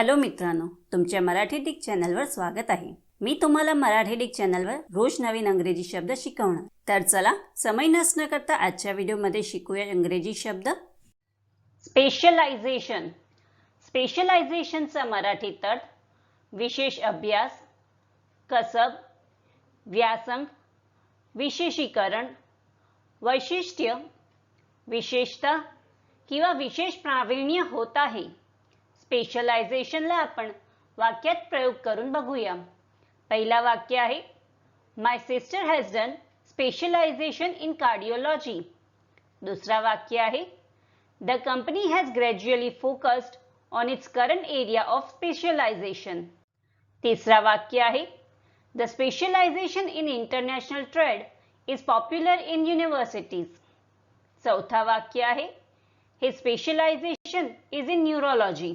Hello मित्रांनो तुमच्या Marathi Dick चॅनलवर स्वागत आहे. मी तुम्हाला मराठी डिक चॅनलवर रोज नवीन अंग्रेजी शब्द शिकवणार. तर चला समय नसणं करता आजच्या व्हिडिओमध्ये शिकूया इंग्रजी शब्द. स्पेशलायझेशन स्पेशलायझेशनचा मराठी तर्थ विशेष अभ्यास कसब व्यासंग विशेषीकरण वैशिष्ट्य विशेषता किंवा विशेष प्रावीण्य होत आहे. स्पेशलायझेशनला आपण वाक्यात प्रयोग करून बघूया. पहिला वाक्य आहे my sister has done specialization in cardiology दुसरा वाक्य आहे the company has gradually focused on its current area of specialization तिसरा वाक्य आहे the specialization in international trade is popular in universities चौथा वाक्य आहे हे specialization is in neurology